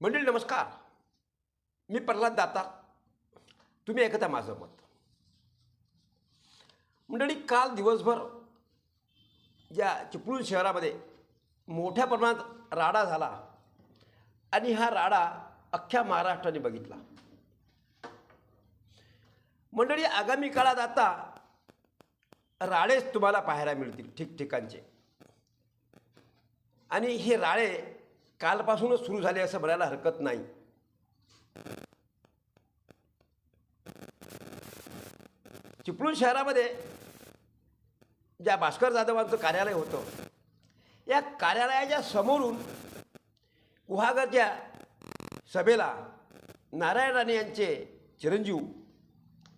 मंडळी नमस्कार. मी प्रल्हाद दाता तुम्ही ऐकता माझं मत. मंडळी काल दिवसभर या चिपळूण शहरामध्ये मोठ्या प्रमाणात राडा झाला आणि हा राडा अख्ख्या महाराष्ट्राने बघितला. मंडळी आगामी काळात आता राळेच तुम्हाला पाहायला मिळतील ठिकठिकाणचे. आणि हे राळे कालपासूनच सुरू झाले असं म्हणायला हरकत नाही. चिपळूण शहरामध्ये ज्या भास्कर जाधवांचं कार्यालय होतं या कार्यालयाच्या समोरून गुहागरच्या सभेला नारायण राणे यांचे चिरंजीव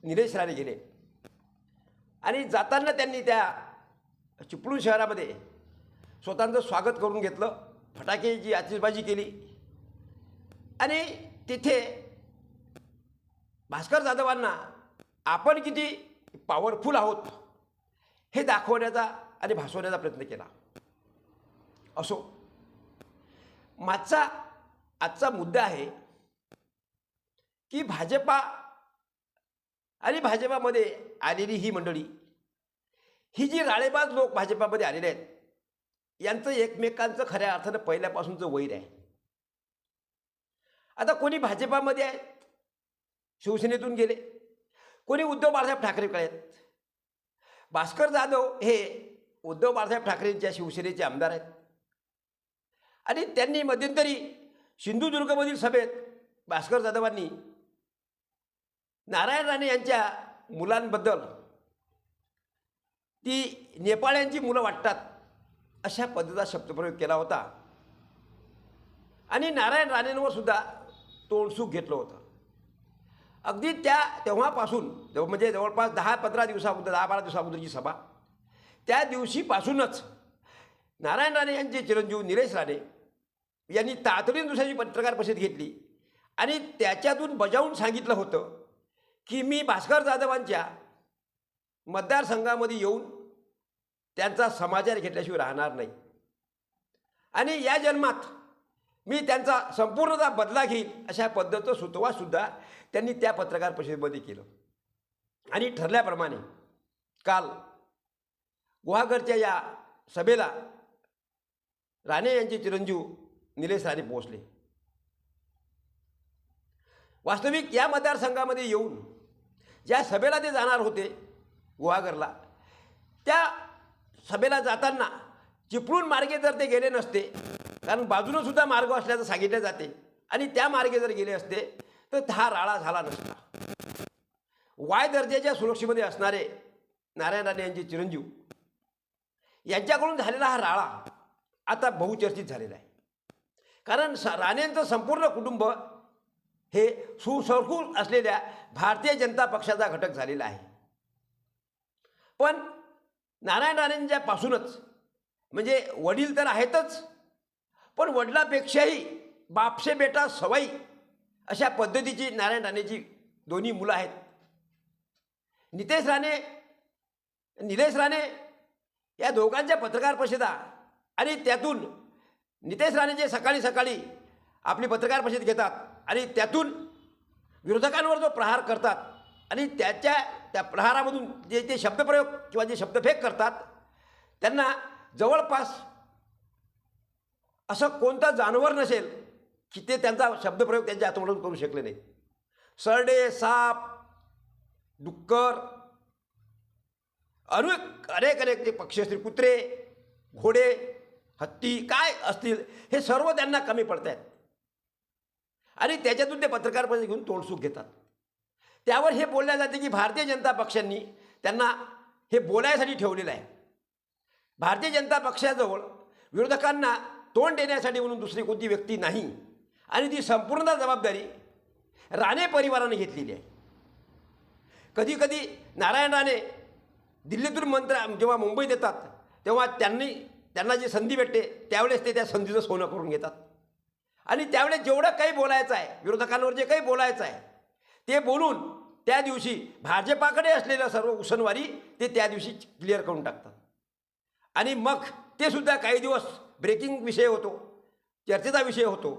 निलेश राणे गेले. आणि जाताना त्यांनी त्या चिपळूण शहरामध्ये स्वतःचं स्वागत करून घेतलं. फटाक्याची आतिषबाजी केली. आणि तिथे भास्कर जाधवांना आपण किती पॉवरफुल आहोत हे दाखवण्याचा आणि भासवण्याचा प्रयत्न केला. असो मागचा आजचा मुद्दा आहे की भाजपा आणि भाजपामध्ये आलेली ही मंडळी ही जी राळेबाज लोक भाजपामध्ये आलेले आहेत यांचं एकमेकांचं खऱ्या अर्थानं पहिल्यापासूनचं वैर आहे. आता कोणी भाजपामध्ये आहेत शिवसेनेतून गेले. कोणी उद्धव बाळासाहेब ठाकरेकडे आहेत? भास्कर जाधव हे उद्धव बाळासाहेब ठाकरेंच्या शिवसेनेचे आमदार आहेत. आणि त्यांनी मध्यंतरी सिंधुदुर्गमधील सभेत भास्कर जाधवांनी नारायण राणे यांच्या मुलांबद्दल ती नेपाळ्यांची मुलं वाटतात. अशा पद्धतीचा शब्दप्रयोग केला होता. आणि नारायण राणेंवर सुद्धा तोंडसूक घेतलं होतं. अगदी त्या तेव्हापासून जव- म्हणजे जवळपास दहा पंधरा दिवसाअगोदर दहा बारा दिवसाअगोदरची सभा त्या दिवशीपासूनच नारायण राणे यांचे चिरंजीव निलेश राणे यांनी तातडीने दुसऱ्याची पत्रकार परिषद घेतली. आणि त्याच्यातून बजावून सांगितलं होतं की मी भास्कर जाधवांच्या मतदारसंघामध्ये येऊन त्यांचा समाचार घेतल्याशिवाय राहणार नाही. आणि या जन्मात मी त्यांचा संपूर्णतः बदला घेईल अशा पद्धतीचं सुतवासुद्धा त्यांनी त्या पत्रकार परिषदेमध्ये केलं. आणि ठरल्याप्रमाणे काल गुहागरच्या या सभेला राणे यांचे चिरंजीव निलेश राणे पोहोचले. वास्तविक या मतदारसंघामध्ये येऊन ज्या सभेला ते जाणार होते गुहागरला त्या सभेला जाताना चिपळूण मार्गे जर ते गेले नसते कारण बाजूनं सुद्धा मार्ग असल्याचं सांगितले जाते आणि त्या मार्गे जर गेले असते तर हा राळा झाला नसता. वाय दर्जाच्या सुरक्षेमध्ये असणारे नारायण राणे यांचे चिरंजीव यांच्याकडून झालेला हा राळा आता बहुचर्चित झालेला आहे. कारण स राणेंचं संपूर्ण कुटुंब हे सुसरकूल असलेल्या भारतीय जनता पक्षाचा घटक झालेला आहे. पण नारायण राणेंच्यापासूनच म्हणजे वडील तर आहेतच पण वडिलापेक्षाही बापसे बेटा सवाई अशा पद्धतीची नारायण राणेची दोन्ही मुलं आहेत. नितेश राणे निलेश राणे या दोघांच्या पत्रकार परिषदा आणि त्यातून नितेश राणे जे सकाळी सकाळी आपली पत्रकार परिषद घेतात आणि त्यातून विरोधकांवर जो प्रहार करतात आणि त्याच्या त्या प्रहारामधून जे ते शब्दप्रयोग किंवा जे शब्दफेक करतात त्यांना जवळपास असं कोणतं जानवर नसेल की ते त्यांचा शब्दप्रयोग त्यांच्या हातमधून करू शकले नाही सरडे साप डुक्कर अनेक अनेक अनेक ते पक्षी असतील कुत्रे घोडे हत्ती काय असतील हे सर्व त्यांना कमी पडत आहेत आणि त्याच्यातून ते पत्रकार घेऊन तोंडसूक घेतात. त्यावर हे बोलल्या जाते की भारतीय जनता पक्षांनी त्यांना हे बोलायसाठी ठेवलेलं आहे. भारतीय जनता पक्षाजवळ विरोधकांना तोंड देण्यासाठी म्हणून दुसरी कोणती व्यक्ती नाही आणि ती संपूर्ण जबाबदारी राणे परिवाराने घेतलेली आहे. कधी कधी नारायण राणे दिल्लीतून मंत्र जेव्हा मुंबईत येतात तेव्हा त्यांनी त्यांना जी संधी भेटते त्यावेळेस ते त्या संधीचं सोनं करून घेतात. आणि त्यावेळेस जेवढं काही बोलायचं आहे विरोधकांवर जे काही बोलायचं आहे ते बोलून त्या दिवशी भाजपाकडे असलेलं सर्व उसनवारी ते त्या दिवशी क्लिअर करून टाकतात. आणि मग ते सुद्धा काही दिवस ब्रेकिंग विषय होतो चर्चेचा विषय होतो.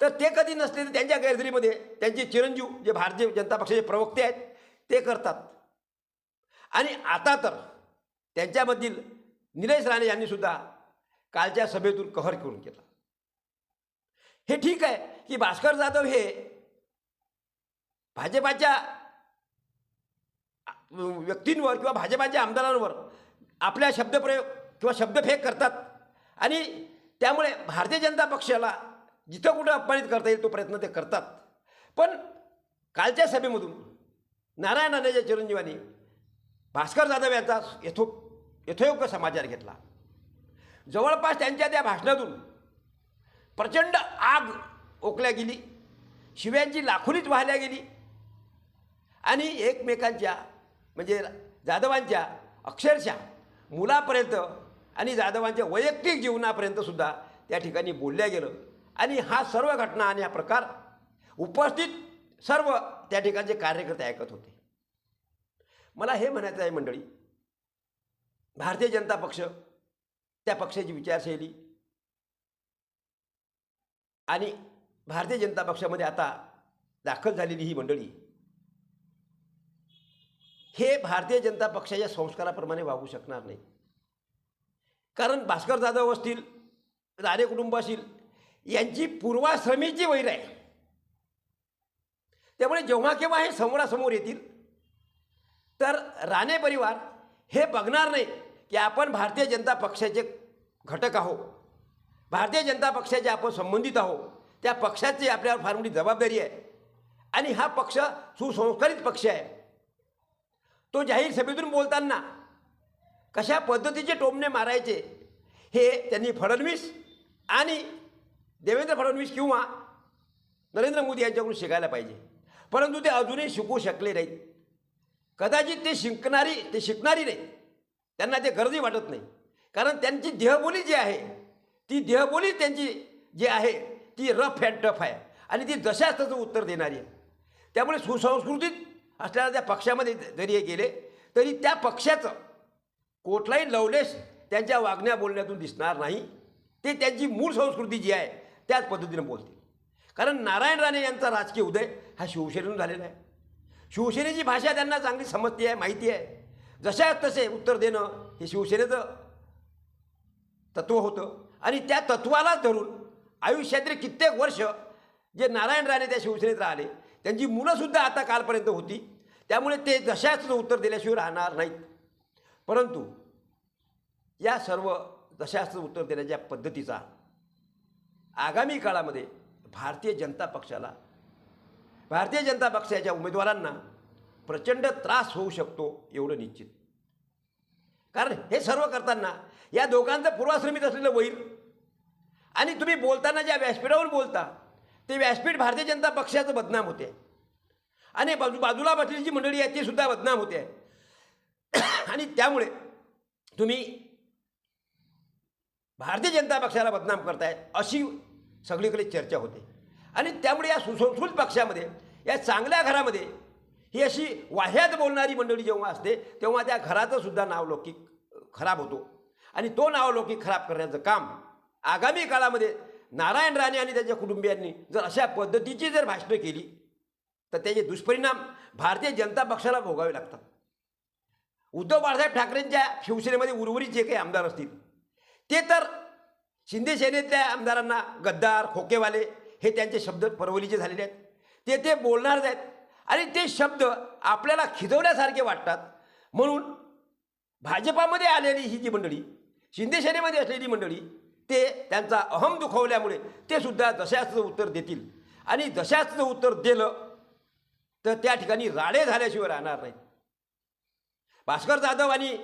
तर ते कधी नसले तर त्यांच्या गैरहजेरीमध्ये त्यांचे चिरंजीव जे भारतीय जनता पक्षाचे प्रवक्ते आहेत ते करतात. आणि आता तर त्यांच्यामधील निलेश राणे यांनी सुद्धा कालच्या सभेतून कहर करून केला हे ठीक आहे की भास्कर जाधव हे भाजपाच्या व्यक्तींवर किंवा भाजपाच्या आमदारांवर आपल्या शब्दप्रयोग किंवा शब्दफेक करतात. आणि त्यामुळे भारतीय जनता पक्षाला जिथं कुठं अपमानित करता येईल तो प्रयत्न ते करतात. पण कालच्या सभेमधून नारायण राणेच्या चिरंजीवानी भास्कर जाधव यांचा यथो यथोयोग्य समाचार घेतला. जवळपास त्यांच्या त्या भाषणातून प्रचंड आग ओकल्या गेली. शिव्यांची लाखोलीच वाहल्या गेली. आणि एकमेकांच्या म्हणजे जाधवांच्या अक्षरशः मुलापर्यंत आणि जाधवांच्या वैयक्तिक जीवनापर्यंत सुद्धा त्या ठिकाणी बोलल्या गेलं. आणि हा सर्व घटना आणि हा प्रकार उपस्थित सर्व त्या ठिकाणचे कार्यकर्ते ऐकत होते. मला हे म्हणायचं आहे मंडळी भारतीय जनता पक्ष त्या पक्षाची विचारशैली आणि भारतीय जनता पक्षामध्ये आता दाखल झालेली ही मंडळी हे भारतीय जनता पक्षाच्या संस्काराप्रमाणे वागू शकणार नाही. कारण भास्कर जाधव असतील राणे कुटुंब असतील यांची पूर्वाश्रमीची वैर आहे. त्यामुळे जेव्हा केव्हा हे समोरासमोर येतील तर राणे परिवार हे बघणार नाही की आपण भारतीय जनता पक्षाचे घटक आहोत. भारतीय जनता पक्षाचे आपण संबंधित आहो त्या पक्षाची आपल्यावर फार मोठी जबाबदारी आहे. आणि हा पक्ष सुसंस्कारित पक्ष आहे. तो जाहीर सभेतून बोलताना कशा पद्धतीचे टोमणे मारायचे हे त्यांनी फडणवीस आणि देवेंद्र फडणवीस किंवा नरेंद्र मोदी यांच्याकडून शिकायला पाहिजे. परंतु ते अजूनही शिकू शकले नाहीत. कदाचित ते शिकणारी ते शिकणारी नाही त्यांना ते गरजही वाटत नाही. कारण त्यांची देहबोली जी आहे ती देहबोली त्यांची जी आहे ती रफ अँड टफ आहे. आणि ती जशाच तसं उत्तर देणारी आहे. त्यामुळे सुसंस्कृतीत असलेल्या त्या पक्षामध्ये जरी हे गेले तरी त्या पक्षाचं कुठलाही लवलेश त्यांच्या वागण्या बोलण्यातून दिसणार नाही. ते त्यांची मूळ संस्कृती जी आहे त्याच पद्धतीनं बोलतील. कारण नारायण राणे यांचा राजकीय उदय हा शिवसेनेतून झालेला आहे. शिवसेनेची भाषा त्यांना चांगली समजती आहे माहिती आहे. जशा तसे उत्तर देणं हे शिवसेनेचं तत्त्व होतं. आणि त्या तत्वालाच धरून आयुष्यातील कित्येक वर्ष जे नारायण राणे त्या शिवसेनेत राहिले त्यांची मुलंसुद्धा आता कालपर्यंत होती. त्यामुळे ते जशाच उत्तर दिल्याशिवाय राहणार नाहीत. परंतु या सर्व जशाच उत्तर देण्याच्या पद्धतीचा आगामी काळामध्ये भारतीय जनता पक्षाला भारतीय जनता पक्षाच्या उमेदवारांना प्रचंड त्रास होऊ शकतो एवढं निश्चित. कारण हे सर्व करताना या दोघांचं पूर्वाश्रमित असलेलं वैर आणि तुम्ही बोलताना ज्या व्यासपीठावर बोलता ते व्यासपीठ भारतीय जनता पक्षाचं बदनाम होते. आणि बाजू बाजूला बसलेली जी मंडळी आहे ती सुद्धा बदनाम होते. आणि त्यामुळे तुम्ही भारतीय जनता पक्षाला बदनाम करताय अशी सगळीकडे चर्चा होते. आणि त्यामुळे या सुसंस्कृत पक्षामध्ये या चांगल्या घरामध्ये ही अशी वाह्यात बोलणारी मंडळी जेव्हा असते तेव्हा त्या घराचं सुद्धा नावलौकिक खराब होतो. आणि तो नावलौकिक खराब करण्याचं काम आगामी काळामध्ये नारायण राणे आणि त्याच्या कुटुंबियांनी जर अशा पद्धतीची जर भाषणं केली तर त्याचे दुष्परिणाम भारतीय जनता पक्षाला भोगावे लागतात. उद्धव बाळासाहेब ठाकरेंच्या शिवसेनेमध्ये उर्वरित जे काही आमदार असतील ते तर शिंदे सेनेतल्या आमदारांना गद्दार खोकेवाले हे त्यांचे शब्द परवलीचे झालेले आहेत. ते ते बोलणारच आहेत. आणि ते शब्द आपल्याला खिजवण्यासारखे वाटतात. म्हणून भाजपामध्ये आलेली ही जी मंडळी शिंदे सेनेमध्ये असलेली मंडळी ते त्यांचा अहम दुखवल्यामुळे ते सुद्धा जशाचं उत्तर देतील. आणि जशाचं उत्तर दिलं तर त्या ठिकाणी राडे झाल्याशिवाय राहणार नाहीत. भास्कर जाधव आणि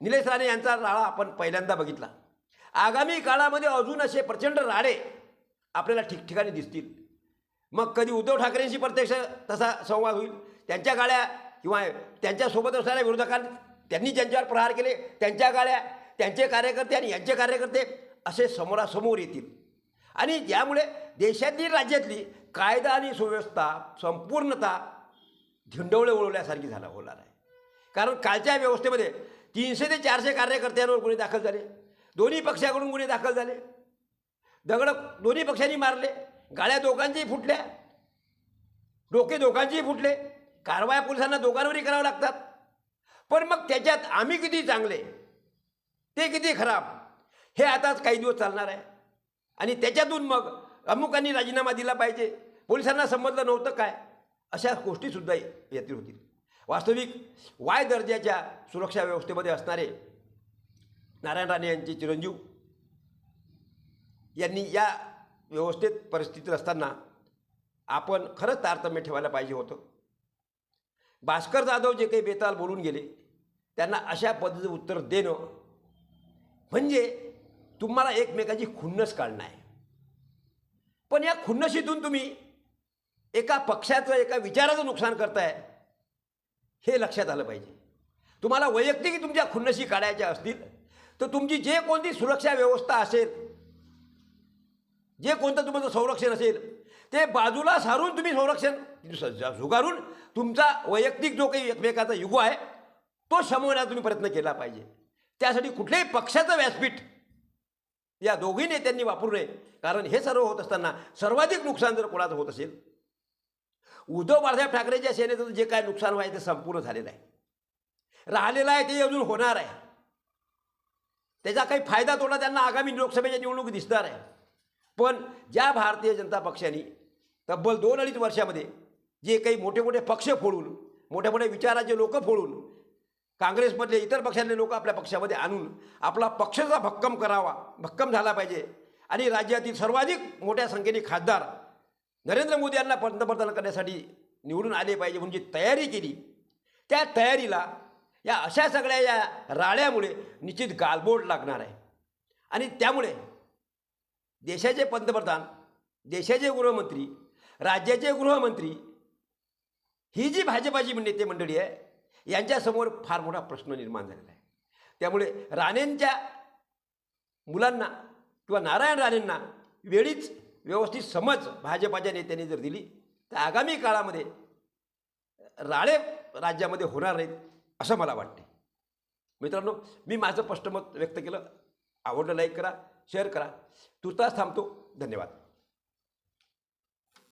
निलेश राणे यांचा राळा आपण पहिल्यांदा बघितला. आगामी काळामध्ये अजून असे प्रचंड राडे आपल्याला ठिकठिकाणी दिसतील. मग कधी उद्धव ठाकरेंशी प्रत्यक्ष तसा संवाद होईल? त्यांच्या गाड्या किंवा त्यांच्यासोबत असणाऱ्या विरोधकांनी त्यांनी ज्यांच्यावर प्रहार केले त्यांच्या गाड्या त्यांचे कार्यकर्ते आणि यांचे कार्यकर्ते असे समोरासमोर येतील. आणि ज्यामुळे देशातली राज्यातली कायदा आणि सुव्यवस्था संपूर्णतः झिंडवळे वळवल्यासारखी झाला होणार आहे. कारण कालच्या व्यवस्थेमध्ये तीनशे ते चारशे कार्यकर्त्यांवर गुन्हे दाखल झाले. दोन्ही पक्षाकडून गुन्हे दाखल झाले. दगड दोन्ही पक्षांनी मारले. गाड्या दोघांचेही फुटल्या. डोके दोघांचेही फुटले. कारवाया पोलिसांना दोघांवरही कराव्या लागतात. पण मग त्याच्यात आम्ही किती चांगले? ते किती खराब? हे आताच काही दिवस चालणार आहे. आणि त्याच्यातून मग अमुकांनी राजीनामा दिला पाहिजे. पोलिसांना समजलं नव्हतं काय? अशा गोष्टीसुद्धा यातील होतील. वास्तविक वाय दर्जाच्या सुरक्षा व्यवस्थेमध्ये असणारे नारायण राणे यांचे चिरंजीव यांनी या व्यवस्थेत परिस्थितीत असताना आपण खरंच तारतम्य ठेवायला पाहिजे होतं. भास्कर जाधव जे काही बेताल बोलून गेले त्यांना अशा पद्धतीचं उत्तर देणं म्हणजे तुम्हाला एकमेकाची खुन्नस काढणं आहे पण या खुन्नशीतून तुम्ही एका पक्षाचं एका विचाराचं नुकसान करताय हे लक्षात आलं पाहिजे. तुम्हाला वैयक्तिक तुमच्या खुन्नशी काढायच्या असतील तर तुमची जे कोणती सुरक्षा व्यवस्था असेल जे कोणतं तुमचं संरक्षण असेल ते बाजूला सारून तुम्ही संरक्षण झुगारून तुमचा वैयक्तिक जो काही एकमेकाचा युग आहे तो शमवण्याचा तुम्ही प्रयत्न केला पाहिजे. त्यासाठी कुठल्याही पक्षाचं व्यासपीठ या दोघी नेत्यांनी वापरू नये कारण हे सर्व होत असताना सर्वाधिक नुकसान जर कोणाचं होत असेल उद्धव बाळासाहेब ठाकरेच्या सेनेचं जे काय नुकसान व्हायचं ते संपूर्ण झालेलं आहे. राहिलेलं आहे ते अजून होणार आहे. त्याचा काही फायदा तोडा त्यांना आगामी लोकसभेच्या निवडणूक दिसणार आहे. पण ज्या भारतीय जनता पक्षाने तब्बल दोन अडीच वर्षामध्ये जे काही मोठे मोठे पक्ष फोडून मोठ्या मोठ्या विचाराचे लोक फोडून काँग्रेसमधले इतर पक्षातले लोक आपल्या पक्षामध्ये आणून आपला पक्षाचा भक्कम करावा भक्कम झाला पाहिजे. आणि राज्यातील सर्वाधिक मोठ्या संख्येने खासदार नरेंद्र मोदी यांना पंतप्रधान करण्यासाठी निवडून आले पाहिजे म्हणजे तयारी केली त्या तयारीला या अशा सगळ्या या राळ्यामुळे निश्चित गालबोट लागणार आहे. आणि त्यामुळे देशाचे पंतप्रधान देशाचे गृहमंत्री राज्याचे गृहमंत्री ही जी भाजपाची नेते मंडळी आहे यांच्यासमोर फार मोठा प्रश्न निर्माण झालेला आहे. त्यामुळे राणेंच्या मुलांना किंवा नारायण राणेंना वेळीच व्यवस्थित समज भाजपाच्या नेत्यांनी जर दिली तर आगामी काळामध्ये राळे राज्यामध्ये होणार नाहीत असं मला वाटते मित्रांनो मी माझं स्पष्ट मत व्यक्त केलं. आवडलं लाईक करा शेअर करा. तुर्तास थांबतो. धन्यवाद.